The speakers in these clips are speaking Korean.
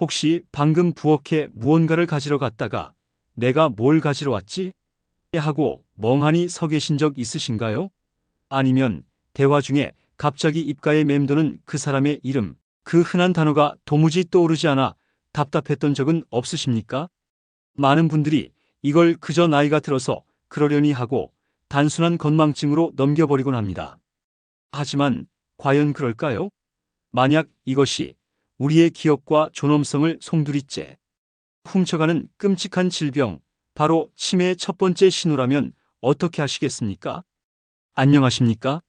혹시 방금 부엌에 무언가를 가지러 갔다가 내가 뭘 가지러 왔지? 하고 멍하니 서 계신 적 있으신가요? 아니면 대화 중에 갑자기 입가에 맴도는 그 사람의 이름, 그 흔한 단어가 도무지 떠오르지 않아 답답했던 적은 없으십니까? 많은 분들이 이걸 그저 나이가 들어서 그러려니 하고 단순한 건망증으로 넘겨버리곤 합니다. 하지만 과연 그럴까요? 만약 이것이 우리의 기억과 존엄성을 송두리째 훔쳐가는 끔찍한 질병, 바로 치매의 첫 번째 신호라면 어떻게 하시겠습니까? 안녕하십니까?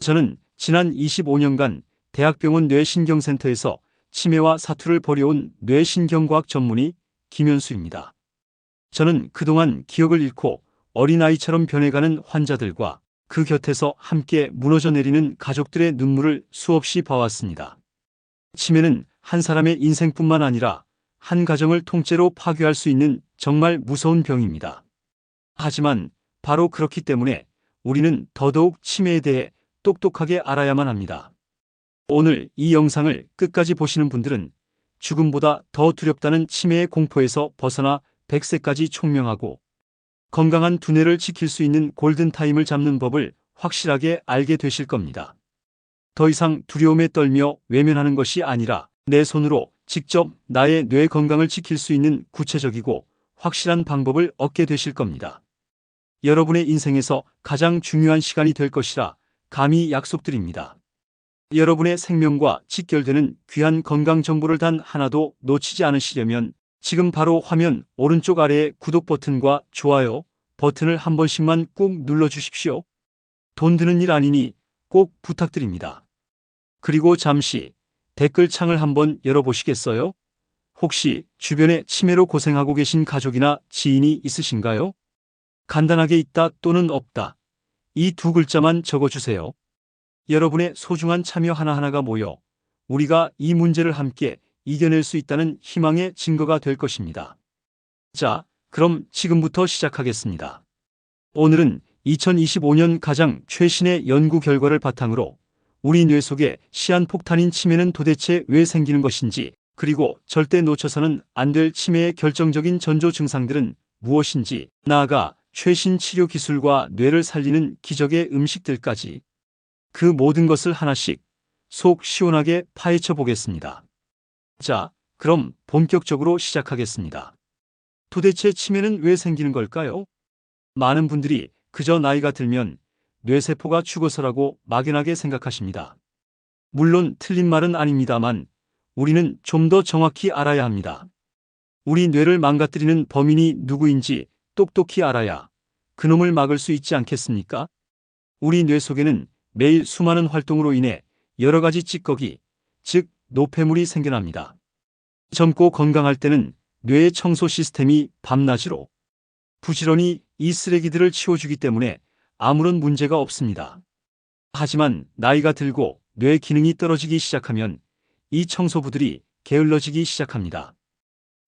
저는 지난 25년간 대학병원 뇌신경센터에서 치매와 사투를 벌여온 뇌신경과학 전문의 김현수입니다. 저는 그동안 기억을 잃고 어린아이처럼 변해가는 환자들과 그 곁에서 함께 무너져 내리는 가족들의 눈물을 수없이 봐왔습니다. 치매는 한 사람의 인생뿐만 아니라 한 가정을 통째로 파괴할 수 있는 정말 무서운 병입니다. 하지만 바로 그렇기 때문에 우리는 더더욱 치매에 대해 똑똑하게 알아야만 합니다. 오늘 이 영상을 끝까지 보시는 분들은 죽음보다 더 두렵다는 치매의 공포에서 벗어나 100세까지 총명하고 건강한 두뇌를 지킬 수 있는 골든타임을 잡는 법을 확실하게 알게 되실 겁니다. 더 이상 두려움에 떨며 외면하는 것이 아니라 내 손으로 직접 나의 뇌 건강을 지킬 수 있는 구체적이고 확실한 방법을 얻게 되실 겁니다. 여러분의 인생에서 가장 중요한 시간이 될 것이라 감히 약속드립니다. 여러분의 생명과 직결되는 귀한 건강 정보를 단 하나도 놓치지 않으시려면 지금 바로 화면 오른쪽 아래의 구독 버튼과 좋아요 버튼을 한 번씩만 꾹 눌러 주십시오. 돈 드는 일 아니니 꼭 부탁드립니다. 그리고 잠시 댓글 창을 한번 열어보시겠어요? 혹시 주변에 치매로 고생하고 계신 가족이나 지인이 있으신가요? 간단하게 있다 또는 없다. 이 두 글자만 적어주세요. 여러분의 소중한 참여 하나하나가 모여 우리가 이 문제를 함께 이겨낼 수 있다는 희망의 증거가 될 것입니다. 자, 그럼 지금부터 시작하겠습니다. 오늘은 2025년 가장 최신의 연구 결과를 바탕으로 우리 뇌 속에 시한폭탄인 치매는 도대체 왜 생기는 것인지 그리고 절대 놓쳐서는 안 될 치매의 결정적인 전조 증상들은 무엇인지 나아가 최신 치료 기술과 뇌를 살리는 기적의 음식들까지 그 모든 것을 하나씩 속 시원하게 파헤쳐 보겠습니다. 자, 그럼 본격적으로 시작하겠습니다. 도대체 치매는 왜 생기는 걸까요? 많은 분들이 그저 나이가 들면 뇌세포가 죽어서라고 막연하게 생각하십니다. 물론 틀린 말은 아닙니다만 우리는 좀 더 정확히 알아야 합니다. 우리 뇌를 망가뜨리는 범인이 누구인지 똑똑히 알아야 그놈을 막을 수 있지 않겠습니까? 우리 뇌 속에는 매일 수많은 활동으로 인해 여러 가지 찌꺼기, 즉 노폐물이 생겨납니다. 젊고 건강할 때는 뇌의 청소 시스템이 밤낮으로 부지런히 이 쓰레기들을 치워주기 때문에 아무런 문제가 없습니다. 하지만 나이가 들고 뇌 기능이 떨어지기 시작하면 이 청소부들이 게을러지기 시작합니다.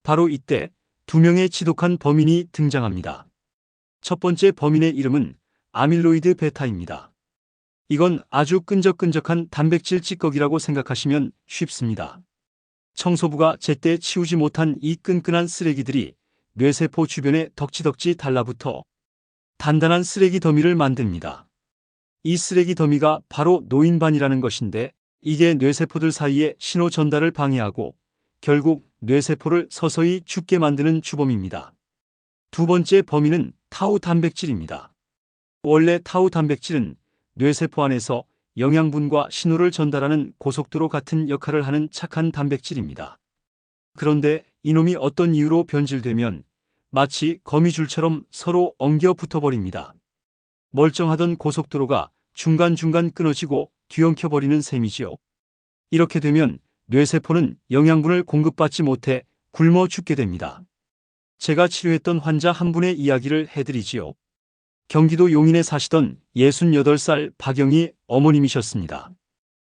바로 이때 두 명의 지독한 범인이 등장합니다. 첫 번째 범인의 이름은 아밀로이드 베타입니다. 이건 아주 끈적끈적한 단백질 찌꺼기라고 생각하시면 쉽습니다. 청소부가 제때 치우지 못한 이 끈끈한 쓰레기들이 뇌세포 주변에 덕지덕지 달라붙어 단단한 쓰레기 더미를 만듭니다. 이 쓰레기 더미가 바로 노인반이라는 것인데 이게 뇌세포들 사이에 신호 전달을 방해하고 결국 뇌세포를 서서히 죽게 만드는 주범입니다. 두 번째 범인은 타우 단백질입니다. 원래 타우 단백질은 뇌세포 안에서 영양분과 신호를 전달하는 고속도로 같은 역할을 하는 착한 단백질입니다. 그런데 이놈이 어떤 이유로 변질되면 마치 거미줄처럼 서로 엉겨 붙어버립니다. 멀쩡하던 고속도로가 중간중간 끊어지고 뒤엉켜버리는 셈이지요. 이렇게 되면 뇌세포는 영양분을 공급받지 못해 굶어 죽게 됩니다. 제가 치료했던 환자 한 분의 이야기를 해드리지요. 경기도 용인에 사시던 68살 박영희 어머님이셨습니다.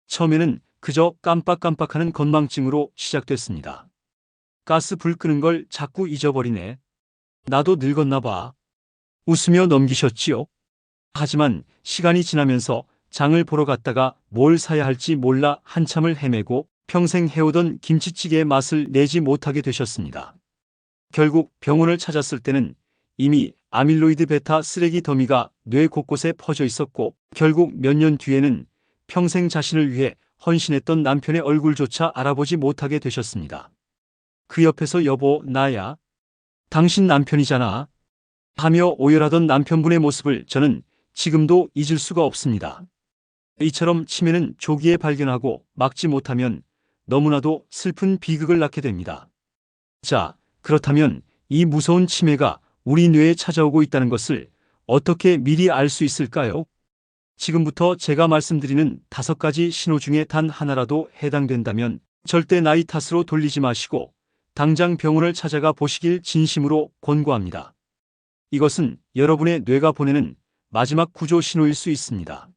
처음에는 그저 깜빡깜빡하는 건망증으로 시작됐습니다. 가스 불 끄는 걸 자꾸 잊어버리네. 나도 늙었나 봐. 웃으며 넘기셨지요. 하지만 시간이 지나면서 장을 보러 갔다가 뭘 사야 할지 몰라 한참을 헤매고 평생 해오던 김치찌개의 맛을 내지 못하게 되셨습니다. 결국 병원을 찾았을 때는 이미 아밀로이드 베타 쓰레기 더미가 뇌 곳곳에 퍼져 있었고 결국 몇 년 뒤에는 평생 자신을 위해 헌신했던 남편의 얼굴조차 알아보지 못하게 되셨습니다. 그 옆에서 여보 나야 당신 남편이잖아 하며 오열하던 남편분의 모습을 저는 지금도 잊을 수가 없습니다. 이처럼 치매는 조기에 발견하고 막지 못하면 너무나도 슬픈 비극을 낳게 됩니다. 자, 그렇다면 이 무서운 치매가 우리 뇌에 찾아오고 있다는 것을 어떻게 미리 알 수 있을까요? 지금부터 제가 말씀드리는 다섯 가지 신호 중에 단 하나라도 해당된다면 절대 나이 탓으로 돌리지 마시고 당장 병원을 찾아가 보시길 진심으로 권고합니다. 이것은 여러분의 뇌가 보내는 마지막 구조 신호일 수 있습니다.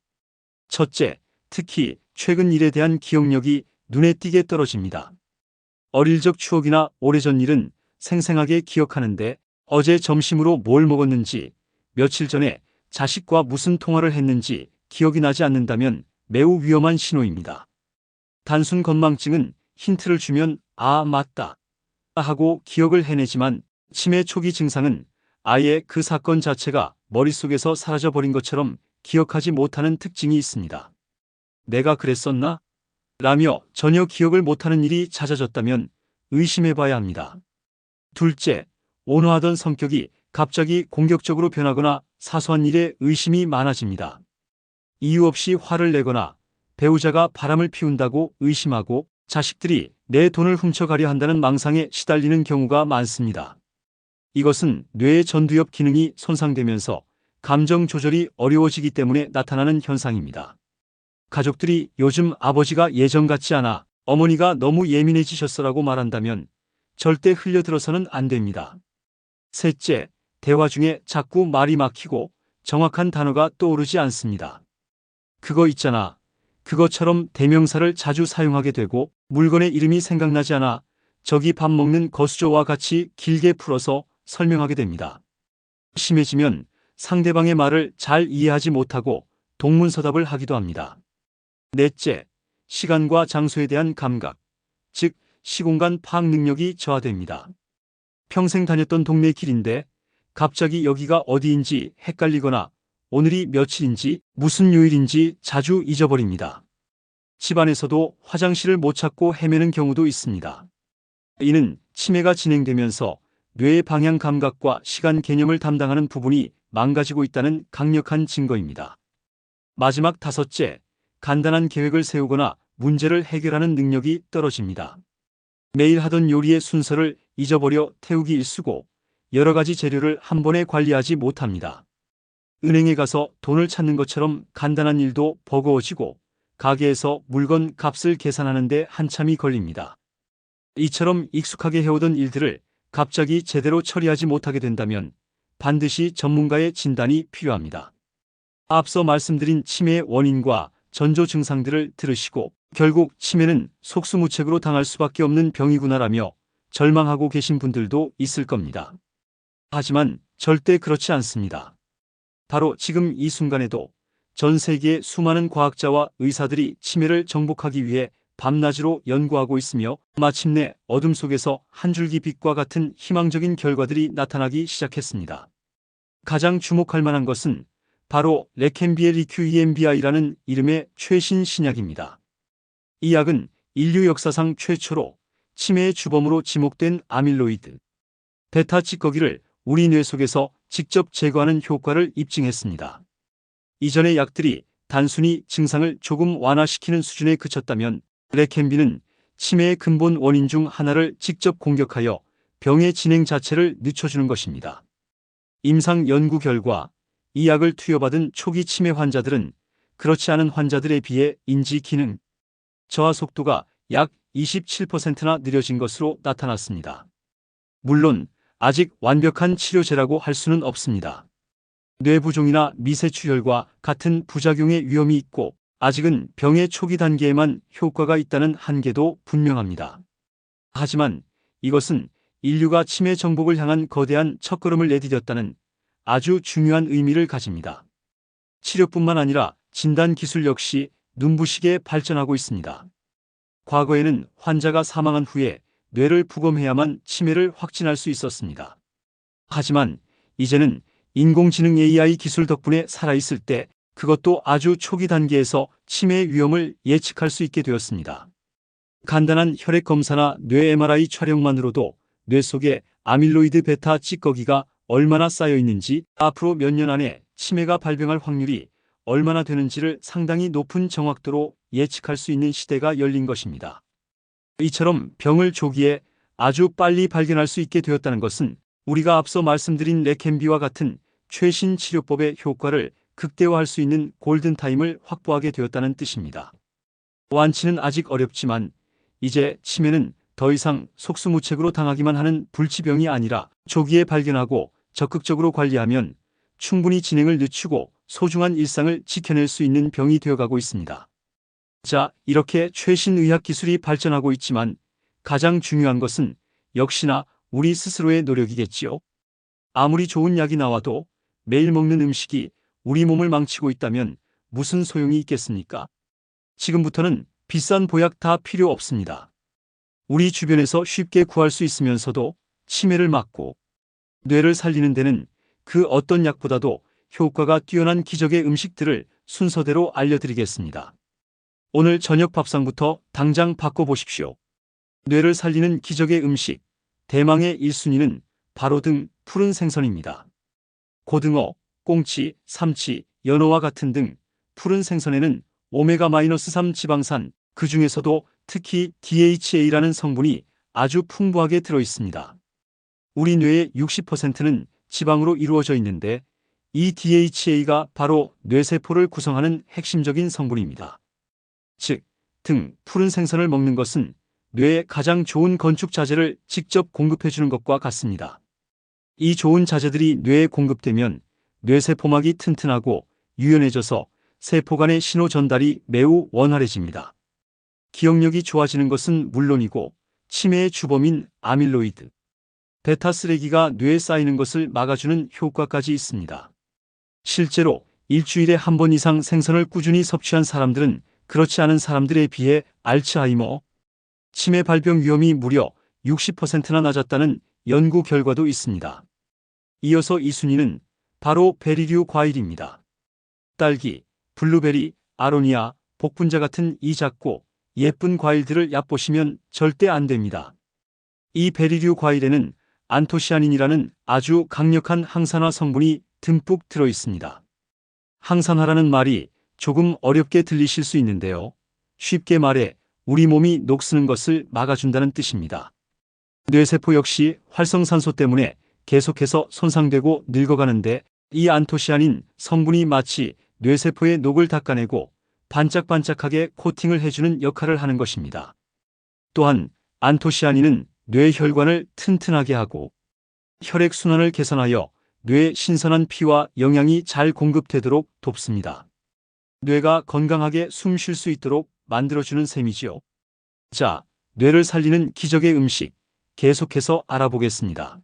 첫째, 특히 최근 일에 대한 기억력이 눈에 띄게 떨어집니다. 어릴 적 추억이나 오래전 일은 생생하게 기억하는데 어제 점심으로 뭘 먹었는지, 며칠 전에 자식과 무슨 통화를 했는지 기억이 나지 않는다면 매우 위험한 신호입니다. 단순 건망증은 힌트를 주면 아, 맞다. 하고 기억을 해내지만 치매 초기 증상은 아예 그 사건 자체가 머릿속에서 사라져버린 것처럼 기억하지 못하는 특징이 있습니다. 내가 그랬었나? 라며 전혀 기억을 못하는 일이 잦아졌다면 의심해봐야 합니다. 둘째, 온화하던 성격이 갑자기 공격적으로 변하거나 사소한 일에 의심이 많아집니다. 이유 없이 화를 내거나 배우자가 바람을 피운다고 의심하고 자식들이 내 돈을 훔쳐가려 한다는 망상에 시달리는 경우가 많습니다. 이것은 뇌의 전두엽 기능이 손상되면서 감정 조절이 어려워지기 때문에 나타나는 현상입니다. 가족들이 요즘 아버지가 예전 같지 않아 어머니가 너무 예민해지셨어라고 말한다면 절대 흘려들어서는 안 됩니다. 셋째, 대화 중에 자꾸 말이 막히고 정확한 단어가 떠오르지 않습니다. 그거 있잖아. 그것처럼 대명사를 자주 사용하게 되고 물건의 이름이 생각나지 않아 저기 밥 먹는 거수조와 같이 길게 풀어서 설명하게 됩니다. 심해지면 상대방의 말을 잘 이해하지 못하고 동문서답을 하기도 합니다. 넷째, 시간과 장소에 대한 감각, 즉 시공간 파악 능력이 저하됩니다. 평생 다녔던 동네 길인데 갑자기 여기가 어디인지 헷갈리거나 오늘이 며칠인지 무슨 요일인지 자주 잊어버립니다. 집안에서도 화장실을 못 찾고 헤매는 경우도 있습니다. 이는 치매가 진행되면서 뇌의 방향 감각과 시간 개념을 담당하는 부분이 망가지고 있다는 강력한 증거입니다. 마지막 다섯째, 간단한 계획을 세우거나 문제를 해결하는 능력이 떨어집니다. 매일 하던 요리의 순서를 잊어버려 태우기 일쑤고 여러 가지 재료를 한 번에 관리하지 못합니다. 은행에 가서 돈을 찾는 것처럼 간단한 일도 버거워지고 가게에서 물건 값을 계산하는데 한참이 걸립니다. 이처럼 익숙하게 해오던 일들을 갑자기 제대로 처리하지 못하게 된다면 반드시 전문가의 진단이 필요합니다. 앞서 말씀드린 치매의 원인과 전조 증상들을 들으시고 결국 치매는 속수무책으로 당할 수밖에 없는 병이구나라며 절망하고 계신 분들도 있을 겁니다. 하지만 절대 그렇지 않습니다. 바로 지금 이 순간에도 전 세계의 수많은 과학자와 의사들이 치매를 정복하기 위해 밤낮으로 연구하고 있으며 마침내 어둠 속에서 한 줄기 빛과 같은 희망적인 결과들이 나타나기 시작했습니다. 가장 주목할 만한 것은 바로 레켄비의 리큐이엠비아이라는 이름의 최신 신약입니다. 이 약은 인류 역사상 최초로 치매의 주범으로 지목된 아밀로이드, 베타 찌꺼기를 우리 뇌 속에서 직접 제거하는 효과를 입증했습니다. 이전의 약들이 단순히 증상을 조금 완화시키는 수준에 그쳤다면 레켄비는 치매의 근본 원인 중 하나를 직접 공격하여 병의 진행 자체를 늦춰주는 것입니다. 임상 연구 결과 이 약을 투여받은 초기 치매 환자들은 그렇지 않은 환자들에 비해 인지 기능, 저하 속도가 약 27%나 느려진 것으로 나타났습니다. 물론 아직 완벽한 치료제라고 할 수는 없습니다. 뇌부종이나 미세출혈과 같은 부작용의 위험이 있고 아직은 병의 초기 단계에만 효과가 있다는 한계도 분명합니다. 하지만 이것은 인류가 치매 정복을 향한 거대한 첫걸음을 내디뎠다는 아주 중요한 의미를 가집니다. 치료뿐만 아니라 진단 기술 역시 눈부시게 발전하고 있습니다. 과거에는 환자가 사망한 후에 뇌를 부검해야만 치매를 확진할 수 있었습니다. 하지만 이제는 인공지능 AI 기술 덕분에 살아있을 때 그것도 아주 초기 단계에서 치매 위험을 예측할 수 있게 되었습니다. 간단한 혈액 검사나 뇌 MRI 촬영만으로도 뇌 속에 아밀로이드 베타 찌꺼기가 얼마나 쌓여 있는지 앞으로 몇 년 안에 치매가 발병할 확률이 얼마나 되는지를 상당히 높은 정확도로 예측할 수 있는 시대가 열린 것입니다. 이처럼 병을 조기에 아주 빨리 발견할 수 있게 되었다는 것은 우리가 앞서 말씀드린 레켄비와 같은 최신 치료법의 효과를 극대화할 수 있는 골든타임을 확보하게 되었다는 뜻입니다. 완치는 아직 어렵지만 이제 치매는 더 이상 속수무책으로 당하기만 하는 불치병이 아니라 조기에 발견하고 적극적으로 관리하면 충분히 진행을 늦추고 소중한 일상을 지켜낼 수 있는 병이 되어가고 있습니다. 자, 이렇게 최신 의학 기술이 발전하고 있지만 가장 중요한 것은 역시나 우리 스스로의 노력이겠지요. 아무리 좋은 약이 나와도 매일 먹는 음식이 우리 몸을 망치고 있다면 무슨 소용이 있겠습니까? 지금부터는 비싼 보약 다 필요 없습니다. 우리 주변에서 쉽게 구할 수 있으면서도 치매를 막고 뇌를 살리는 데는 그 어떤 약보다도 효과가 뛰어난 기적의 음식들을 순서대로 알려드리겠습니다. 오늘 저녁 밥상부터 당장 바꿔보십시오. 뇌를 살리는 기적의 음식, 대망의 1순위는 바로 등 푸른 생선입니다. 고등어, 꽁치, 삼치, 연어와 같은 등 푸른 생선에는 오메가-3 지방산, 그 중에서도 특히 DHA라는 성분이 아주 풍부하게 들어 있습니다. 우리 뇌의 60%는 지방으로 이루어져 있는데 이 DHA가 바로 뇌세포를 구성하는 핵심적인 성분입니다. 즉, 등 푸른 생선을 먹는 것은 뇌에 가장 좋은 건축 자재를 직접 공급해주는 것과 같습니다. 이 좋은 자재들이 뇌에 공급되면 뇌세포막이 튼튼하고 유연해져서 세포 간의 신호 전달이 매우 원활해집니다. 기억력이 좋아지는 것은 물론이고 치매의 주범인 아밀로이드, 베타 쓰레기가 뇌에 쌓이는 것을 막아주는 효과까지 있습니다. 실제로 일주일에 한 번 이상 생선을 꾸준히 섭취한 사람들은 그렇지 않은 사람들에 비해 알츠하이머, 치매 발병 위험이 무려 60%나 낮았다는 연구 결과도 있습니다. 이어서 이 순위는 바로 베리류 과일입니다. 딸기, 블루베리, 아로니아, 복분자 같은 이 작고 예쁜 과일들을 얕보시면 절대 안 됩니다. 이 베리류 과일에는 안토시아닌이라는 아주 강력한 항산화 성분이 듬뿍 들어 있습니다. 항산화라는 말이 조금 어렵게 들리실 수 있는데요. 쉽게 말해 우리 몸이 녹쓰는 것을 막아준다는 뜻입니다. 뇌세포 역시 활성산소 때문에 계속해서 손상되고 늙어가는데 이 안토시아닌 성분이 마치 뇌세포의 녹을 닦아내고 반짝반짝하게 코팅을 해주는 역할을 하는 것입니다. 또한 안토시아닌은 뇌 혈관을 튼튼하게 하고 혈액순환을 개선하여 뇌에 신선한 피와 영양이 잘 공급되도록 돕습니다. 뇌가 건강하게 숨 쉴 수 있도록 만들어주는 셈이지요. 자, 뇌를 살리는 기적의 음식 계속해서 알아보겠습니다.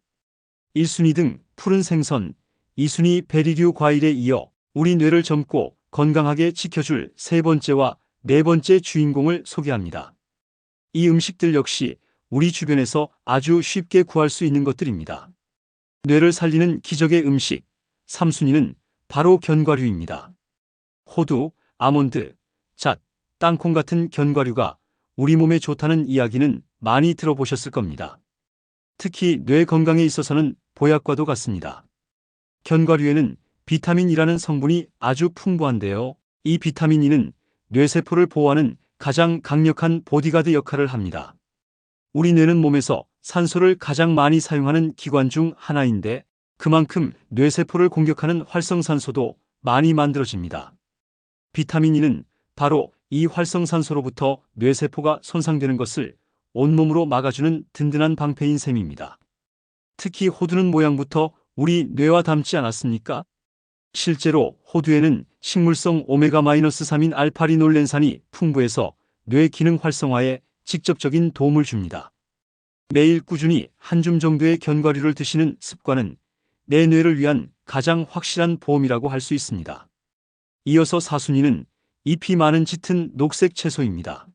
1순위 등 푸른 생선, 2순위 베리류 과일에 이어 우리 뇌를 젊고 건강하게 지켜줄 세 번째와 네 번째 주인공을 소개합니다. 이 음식들 역시 우리 주변에서 아주 쉽게 구할 수 있는 것들입니다. 뇌를 살리는 기적의 음식 3순위는 바로 견과류입니다. 호두, 아몬드, 잣, 땅콩 같은 견과류가 우리 몸에 좋다는 이야기는 많이 들어보셨을 겁니다. 특히 뇌 건강에 있어서는 보약과도 같습니다. 견과류에는 비타민이라는 성분이 아주 풍부한데요. 이 비타민 E는 뇌세포를 보호하는 가장 강력한 보디가드 역할을 합니다. 우리 뇌는 몸에서 산소를 가장 많이 사용하는 기관 중 하나인데 그만큼 뇌세포를 공격하는 활성산소도 많이 만들어집니다. 비타민 E는 바로 이 활성산소로부터 뇌세포가 손상되는 것을 온몸으로 막아주는 든든한 방패인 셈입니다. 특히 호두는 모양부터 우리 뇌와 닮지 않았습니까? 실제로 호두에는 식물성 오메가-3인 알파리놀렌산이 풍부해서 뇌 기능 활성화에 직접적인 도움을 줍니다. 매일 꾸준히 한 줌 정도의 견과류를 드시는 습관은 내 뇌를 위한 가장 확실한 보험이라고 할 수 있습니다. 이어서 사순위는 잎이 많은 짙은 녹색 채소입니다.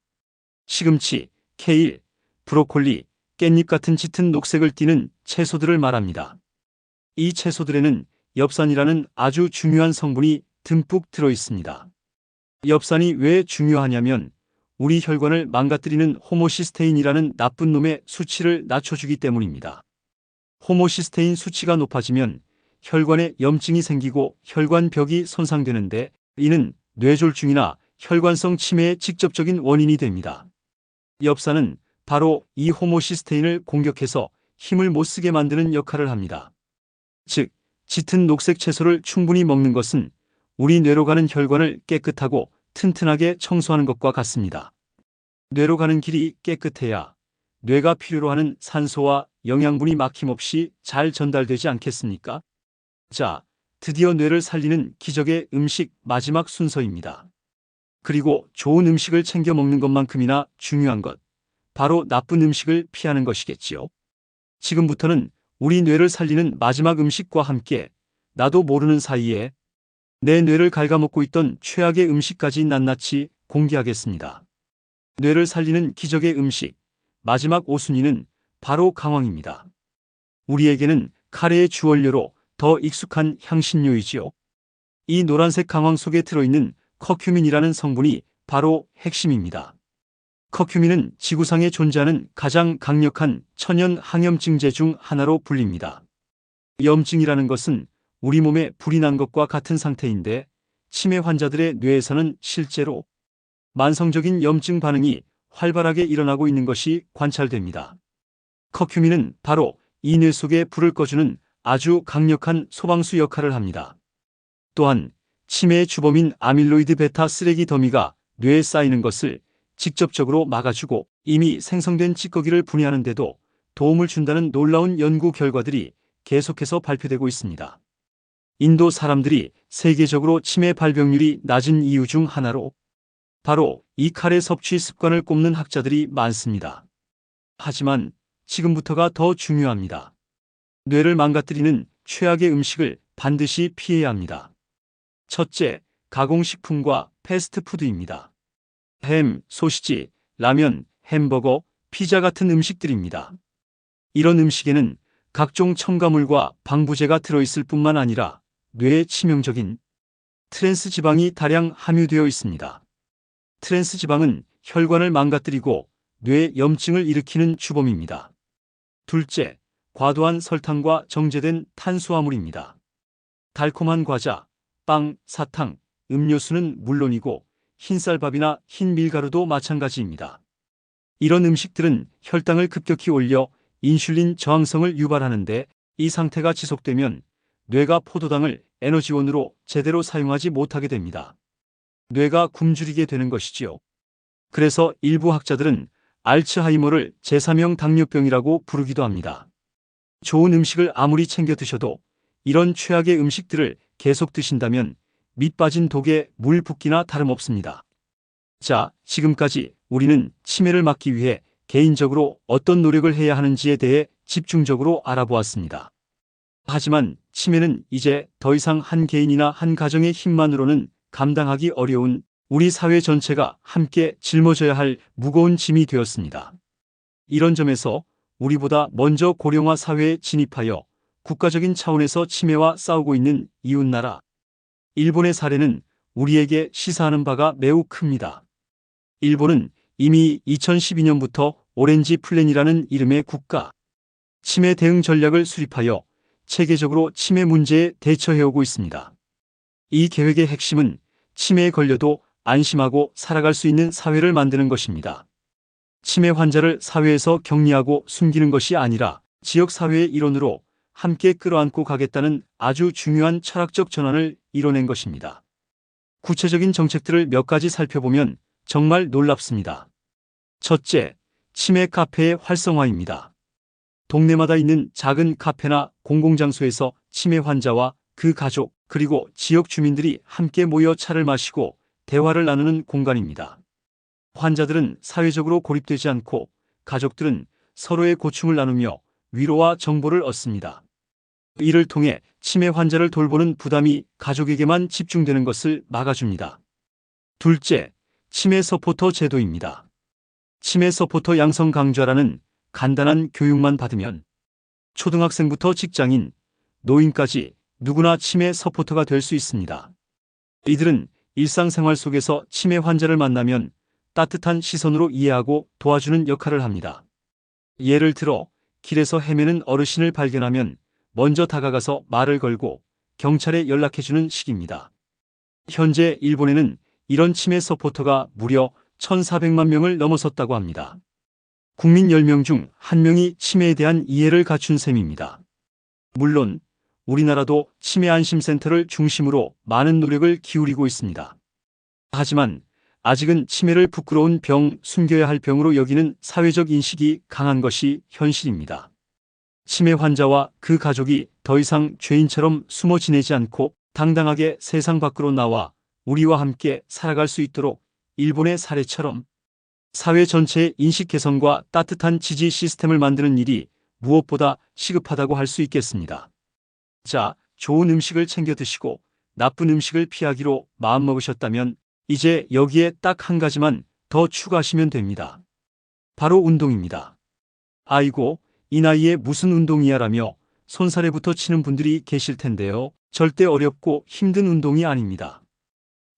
시금치, 케일, 브로콜리, 깻잎 같은 짙은 녹색을 띠는 채소들을 말합니다. 이 채소들에는 엽산이라는 아주 중요한 성분이 듬뿍 들어 있습니다. 엽산이 왜 중요하냐면 우리 혈관을 망가뜨리는 호모시스테인이라는 나쁜 놈의 수치를 낮춰주기 때문입니다. 호모시스테인 수치가 높아지면 혈관에 염증이 생기고 혈관벽이 손상되는데 이는 뇌졸중이나 혈관성 치매의 직접적인 원인이 됩니다. 엽산은 바로 이 호모시스테인을 공격해서 힘을 못 쓰게 만드는 역할을 합니다. 즉, 짙은 녹색 채소를 충분히 먹는 것은 우리 뇌로 가는 혈관을 깨끗하고 튼튼하게 청소하는 것과 같습니다. 뇌로 가는 길이 깨끗해야 뇌가 필요로 하는 산소와 영양분이 막힘없이 잘 전달되지 않겠습니까? 자, 드디어 뇌를 살리는 기적의 음식 마지막 순서입니다. 그리고 좋은 음식을 챙겨 먹는 것만큼이나 중요한 것, 바로 나쁜 음식을 피하는 것이겠지요. 지금부터는 우리 뇌를 살리는 마지막 음식과 함께 나도 모르는 사이에 내 뇌를 갉아먹고 있던 최악의 음식까지 낱낱이 공개하겠습니다. 뇌를 살리는 기적의 음식, 마지막 5순위는 바로 강황입니다. 우리에게는 카레의 주원료로 더 익숙한 향신료이지요. 이 노란색 강황 속에 들어있는 커큐민이라는 성분이 바로 핵심입니다. 커큐민은 지구상에 존재하는 가장 강력한 천연 항염증제 중 하나로 불립니다. 염증이라는 것은 우리 몸에 불이 난 것과 같은 상태인데 치매 환자들의 뇌에서는 실제로 만성적인 염증 반응이 활발하게 일어나고 있는 것이 관찰됩니다. 커큐민은 바로 이 뇌 속에 불을 꺼주는 아주 강력한 소방수 역할을 합니다. 또한 치매의 주범인 아밀로이드 베타 쓰레기 더미가 뇌에 쌓이는 것을 직접적으로 막아주고 이미 생성된 찌꺼기를 분해하는 데도 도움을 준다는 놀라운 연구 결과들이 계속해서 발표되고 있습니다. 인도 사람들이 세계적으로 치매 발병률이 낮은 이유 중 하나로 바로 이 카레 섭취 습관을 꼽는 학자들이 많습니다. 하지만 지금부터가 더 중요합니다. 뇌를 망가뜨리는 최악의 음식을 반드시 피해야 합니다. 첫째, 가공식품과 패스트푸드입니다. 햄, 소시지, 라면, 햄버거, 피자 같은 음식들입니다. 이런 음식에는 각종 첨가물과 방부제가 들어있을 뿐만 아니라 뇌에 치명적인 트랜스 지방이 다량 함유되어 있습니다. 트랜스 지방은 혈관을 망가뜨리고 뇌 염증을 일으키는 주범입니다. 둘째, 과도한 설탕과 정제된 탄수화물입니다. 달콤한 과자, 빵, 사탕, 음료수는 물론이고 흰쌀밥이나 흰 밀가루도 마찬가지입니다. 이런 음식들은 혈당을 급격히 올려 인슐린 저항성을 유발하는데 이 상태가 지속되면 뇌가 포도당을 에너지원으로 제대로 사용하지 못하게 됩니다. 뇌가 굶주리게 되는 것이지요. 그래서 일부 학자들은 알츠하이머를 제3형 당뇨병이라고 부르기도 합니다. 좋은 음식을 아무리 챙겨 드셔도 이런 최악의 음식들을 계속 드신다면 밑 빠진 독에 물 붓기나 다름없습니다. 자, 지금까지 우리는 치매를 막기 위해 개인적으로 어떤 노력을 해야 하는지에 대해 집중적으로 알아보았습니다. 하지만 치매는 이제 더 이상 한 개인이나 한 가정의 힘만으로는 감당하기 어려운 우리 사회 전체가 함께 짊어져야 할 무거운 짐이 되었습니다. 이런 점에서 우리보다 먼저 고령화 사회에 진입하여 국가적인 차원에서 치매와 싸우고 있는 이웃나라 일본의 사례는 우리에게 시사하는 바가 매우 큽니다. 일본은 이미 2012년부터 오렌지 플랜이라는 이름의 국가 치매 대응 전략을 수립하여 체계적으로 치매 문제에 대처해오고 있습니다. 이 계획의 핵심은 치매에 걸려도 안심하고 살아갈 수 있는 사회를 만드는 것입니다. 치매 환자를 사회에서 격리하고 숨기는 것이 아니라 지역 사회의 일원으로 함께 끌어안고 가겠다는 아주 중요한 철학적 전환을 이뤄낸 것입니다. 구체적인 정책들을 몇 가지 살펴보면 정말 놀랍습니다. 첫째, 치매 카페의 활성화입니다. 동네마다 있는 작은 카페나 공공장소에서 치매 환자와 그 가족, 그리고 지역 주민들이 함께 모여 차를 마시고 대화를 나누는 공간입니다. 환자들은 사회적으로 고립되지 않고 가족들은 서로의 고충을 나누며 위로와 정보를 얻습니다. 이를 통해 치매 환자를 돌보는 부담이 가족에게만 집중되는 것을 막아줍니다. 둘째, 치매 서포터 제도입니다. 치매 서포터 양성 강좌라는 간단한 교육만 받으면 초등학생부터 직장인, 노인까지 누구나 치매 서포터가 될 수 있습니다. 이들은 일상생활 속에서 치매 환자를 만나면 따뜻한 시선으로 이해하고 도와주는 역할을 합니다. 예를 들어 길에서 헤매는 어르신을 발견하면 먼저 다가가서 말을 걸고 경찰에 연락해주는 식입니다. 현재 일본에는 이런 치매 서포터가 무려 1,400만 명을 넘어섰다고 합니다. 국민 10명 중 1명이 치매에 대한 이해를 갖춘 셈입니다. 물론 우리나라도 치매 안심센터를 중심으로 많은 노력을 기울이고 있습니다. 하지만 아직은 치매를 부끄러운 병, 숨겨야 할 병으로 여기는 사회적 인식이 강한 것이 현실입니다. 치매 환자와 그 가족이 더 이상 죄인처럼 숨어 지내지 않고 당당하게 세상 밖으로 나와 우리와 함께 살아갈 수 있도록 일본의 사례처럼 사회 전체의 인식 개선과 따뜻한 지지 시스템을 만드는 일이 무엇보다 시급하다고 할 수 있겠습니다. 자, 좋은 음식을 챙겨 드시고 나쁜 음식을 피하기로 마음먹으셨다면 이제 여기에 딱 한 가지만 더 추가하시면 됩니다. 바로 운동입니다. 아이고, 이 나이에 무슨 운동이야라며 손사래부터 치는 분들이 계실 텐데요. 절대 어렵고 힘든 운동이 아닙니다.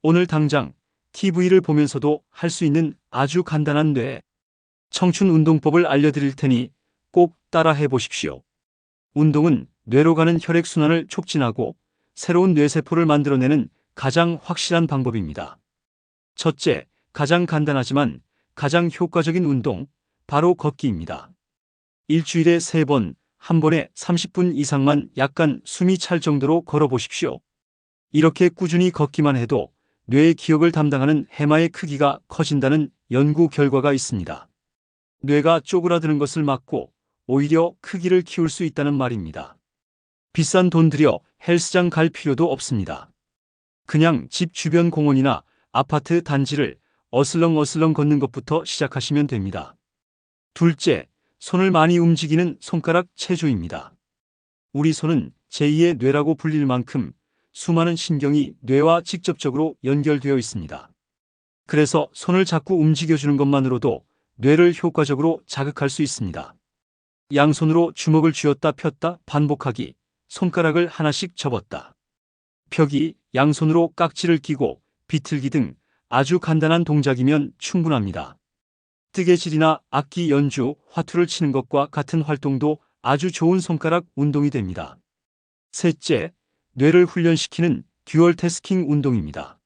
오늘 당장 TV를 보면서도 할 수 있는 아주 간단한 뇌 청춘 운동법을 알려드릴 테니 꼭 따라해 보십시오. 운동은 뇌로 가는 혈액순환을 촉진하고 새로운 뇌세포를 만들어내는 가장 확실한 방법입니다. 첫째, 가장 간단하지만 가장 효과적인 운동, 바로 걷기입니다. 일주일에 3번, 한 번에 30분 이상만 약간 숨이 찰 정도로 걸어보십시오. 이렇게 꾸준히 걷기만 해도 뇌의 기억을 담당하는 해마의 크기가 커진다는 연구 결과가 있습니다. 뇌가 쪼그라드는 것을 막고 오히려 크기를 키울 수 있다는 말입니다. 비싼 돈 들여 헬스장 갈 필요도 없습니다. 그냥 집 주변 공원이나 아파트 단지를 어슬렁어슬렁 걷는 것부터 시작하시면 됩니다. 둘째, 손을 많이 움직이는 손가락 체조입니다. 우리 손은 제2의 뇌라고 불릴 만큼 수많은 신경이 뇌와 직접적으로 연결되어 있습니다. 그래서 손을 자꾸 움직여주는 것만으로도 뇌를 효과적으로 자극할 수 있습니다. 양손으로 주먹을 쥐었다 폈다 반복하기, 손가락을 하나씩 접었다. 펴기, 양손으로 깍지를 끼고 비틀기 등 아주 간단한 동작이면 충분합니다. 뜨개질이나 악기 연주, 화투를 치는 것과 같은 활동도 아주 좋은 손가락 운동이 됩니다. 셋째, 뇌를 훈련시키는 듀얼 태스킹 운동입니다.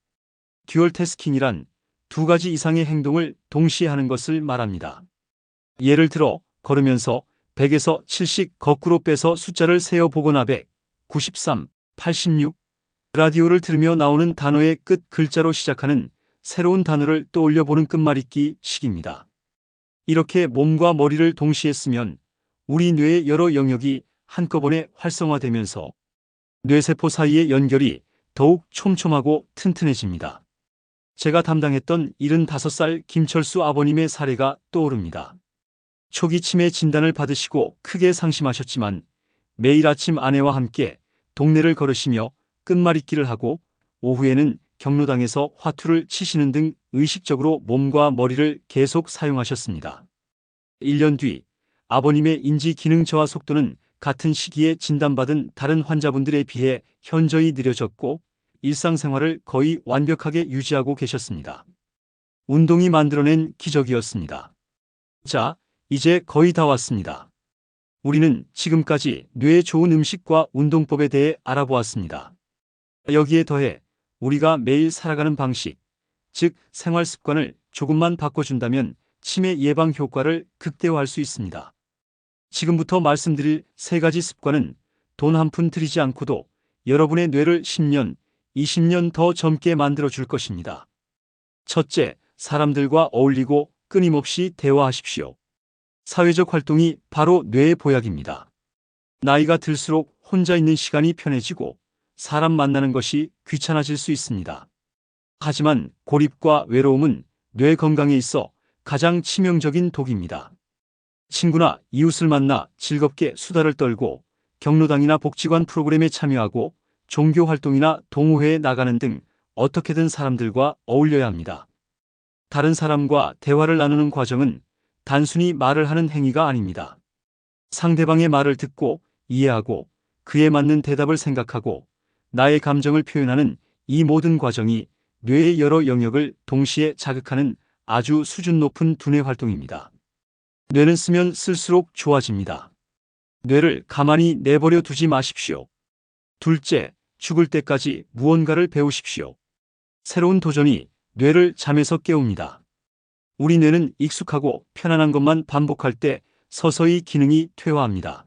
듀얼 태스킹이란 두 가지 이상의 행동을 동시에 하는 것을 말합니다. 예를 들어 걸으면서 100에서 70 거꾸로 빼서 숫자를 세어보거나 100, 93, 86 라디오를 들으며 나오는 단어의 끝 글자로 시작하는 새로운 단어를 떠올려 보는 끝말잇기 식입니다. 이렇게 몸과 머리를 동시에 쓰면 우리 뇌의 여러 영역이 한꺼번에 활성화되면서 뇌세포 사이의 연결이 더욱 촘촘하고 튼튼해집니다. 제가 담당했던 75살 김철수 아버님의 사례가 떠오릅니다. 초기 치매 진단을 받으시고 크게 상심하셨지만 매일 아침 아내와 함께 동네를 걸으시며 끝말잇기를 하고 오후에는 경로당에서 화투를 치시는 등 의식적으로 몸과 머리를 계속 사용하셨습니다. 1년 뒤 아버님의 인지 기능 저하 속도는 같은 시기에 진단받은 다른 환자분들에 비해 현저히 느려졌고 일상생활을 거의 완벽하게 유지하고 계셨습니다. 운동이 만들어낸 기적이었습니다. 자, 이제 거의 다 왔습니다. 우리는 지금까지 뇌에 좋은 음식과 운동법에 대해 알아보았습니다. 여기에 더해 우리가 매일 살아가는 방식, 즉 생활 습관을 조금만 바꿔준다면 치매 예방 효과를 극대화할 수 있습니다. 지금부터 말씀드릴 세 가지 습관은 돈 한 푼 들이지 않고도 여러분의 뇌를 10년, 20년 더 젊게 만들어 줄 것입니다. 첫째, 사람들과 어울리고 끊임없이 대화하십시오. 사회적 활동이 바로 뇌의 보약입니다. 나이가 들수록 혼자 있는 시간이 편해지고 사람 만나는 것이 귀찮아질 수 있습니다. 하지만 고립과 외로움은 뇌 건강에 있어 가장 치명적인 독입니다. 친구나 이웃을 만나 즐겁게 수다를 떨고 경로당이나 복지관 프로그램에 참여하고 종교 활동이나 동호회에 나가는 등 어떻게든 사람들과 어울려야 합니다. 다른 사람과 대화를 나누는 과정은 단순히 말을 하는 행위가 아닙니다. 상대방의 말을 듣고 이해하고 그에 맞는 대답을 생각하고 나의 감정을 표현하는 이 모든 과정이 뇌의 여러 영역을 동시에 자극하는 아주 수준 높은 두뇌 활동입니다. 뇌는 쓰면 쓸수록 좋아집니다. 뇌를 가만히 내버려 두지 마십시오. 둘째, 죽을 때까지 무언가를 배우십시오. 새로운 도전이 뇌를 잠에서 깨웁니다. 우리 뇌는 익숙하고 편안한 것만 반복할 때 서서히 기능이 퇴화합니다.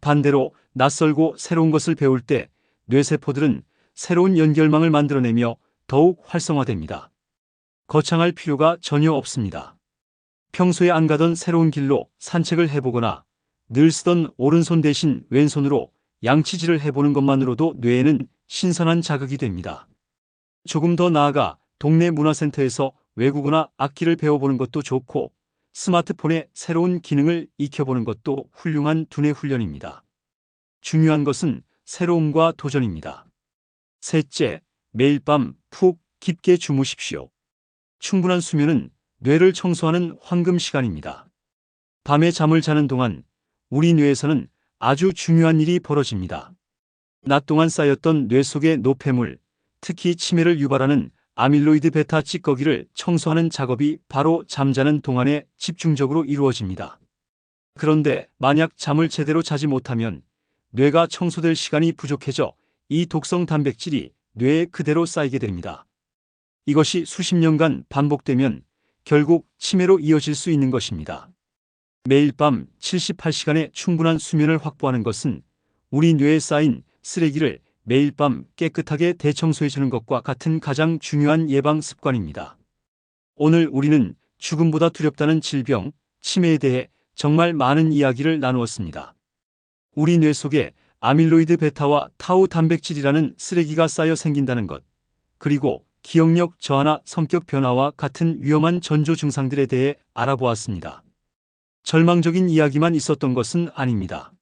반대로 낯설고 새로운 것을 배울 때 뇌세포들은 새로운 연결망을 만들어내며 더욱 활성화됩니다. 거창할 필요가 전혀 없습니다. 평소에 안 가던 새로운 길로 산책을 해보거나 늘 쓰던 오른손 대신 왼손으로 양치질을 해보는 것만으로도 뇌에는 신선한 자극이 됩니다. 조금 더 나아가 동네 문화센터에서 외국어나 악기를 배워보는 것도 좋고 스마트폰의 새로운 기능을 익혀보는 것도 훌륭한 두뇌 훈련입니다. 중요한 것은 새로움과 도전입니다. 셋째, 매일 밤 푹 깊게 주무십시오. 충분한 수면은 뇌를 청소하는 황금 시간입니다. 밤에 잠을 자는 동안 우리 뇌에서는 아주 중요한 일이 벌어집니다. 낮 동안 쌓였던 뇌 속의 노폐물, 특히 치매를 유발하는 아밀로이드 베타 찌꺼기를 청소하는 작업이 바로 잠자는 동안에 집중적으로 이루어집니다. 그런데 만약 잠을 제대로 자지 못하면 뇌가 청소될 시간이 부족해져 이 독성 단백질이 뇌에 그대로 쌓이게 됩니다. 이것이 수십 년간 반복되면 결국 치매로 이어질 수 있는 것입니다. 매일 밤 78시간의 충분한 수면을 확보하는 것은 우리 뇌에 쌓인 쓰레기를 매일 밤 깨끗하게 대청소해 주는 것과 같은 가장 중요한 예방 습관입니다. 오늘 우리는 죽음보다 두렵다는 질병, 치매에 대해 정말 많은 이야기를 나누었습니다. 우리 뇌 속에 아밀로이드 베타와 타우 단백질이라는 쓰레기가 쌓여 생긴다는 것, 그리고 기억력 저하나 성격 변화와 같은 위험한 전조 증상들에 대해 알아보았습니다. 절망적인 이야기만 있었던 것은 아닙니다.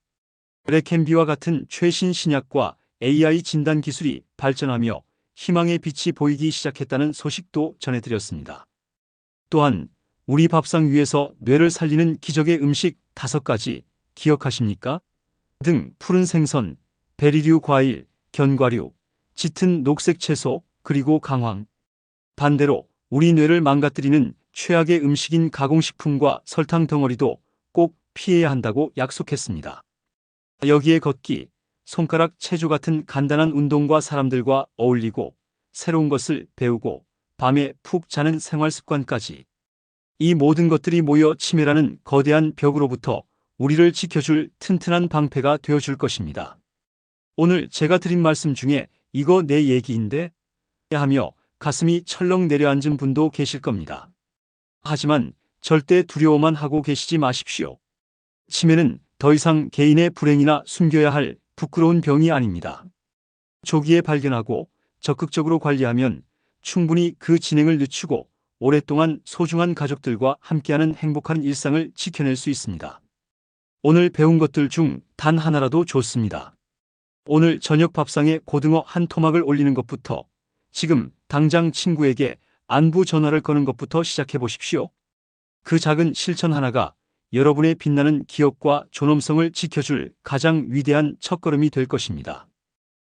레켄비와 같은 최신 신약과 AI 진단 기술이 발전하며 희망의 빛이 보이기 시작했다는 소식도 전해드렸습니다. 또한 우리 밥상 위에서 뇌를 살리는 기적의 음식 다섯 가지 기억하십니까? 등 푸른 생선, 베리류 과일, 견과류, 짙은 녹색 채소, 그리고 강황. 반대로 우리 뇌를 망가뜨리는 최악의 음식인 가공식품과 설탕 덩어리도 꼭 피해야 한다고 약속했습니다. 여기에 걷기, 손가락 체조 같은 간단한 운동과 사람들과 어울리고 새로운 것을 배우고 밤에 푹 자는 생활 습관까지 이 모든 것들이 모여 치매라는 거대한 벽으로부터 우리를 지켜줄 튼튼한 방패가 되어줄 것입니다. 오늘 제가 드린 말씀 중에 이거 내 얘기인데? 하며 가슴이 철렁 내려앉은 분도 계실 겁니다. 하지만 절대 두려워만 하고 계시지 마십시오. 치매는 더 이상 개인의 불행이나 숨겨야 할 부끄러운 병이 아닙니다. 조기에 발견하고 적극적으로 관리하면 충분히 그 진행을 늦추고 오랫동안 소중한 가족들과 함께하는 행복한 일상을 지켜낼 수 있습니다. 오늘 배운 것들 중 단 하나라도 좋습니다. 오늘 저녁 밥상에 고등어 한 토막을 올리는 것부터 지금 당장 친구에게 안부 전화를 거는 것부터 시작해 보십시오. 그 작은 실천 하나가 여러분의 빛나는 기억과 존엄성을 지켜줄 가장 위대한 첫걸음이 될 것입니다.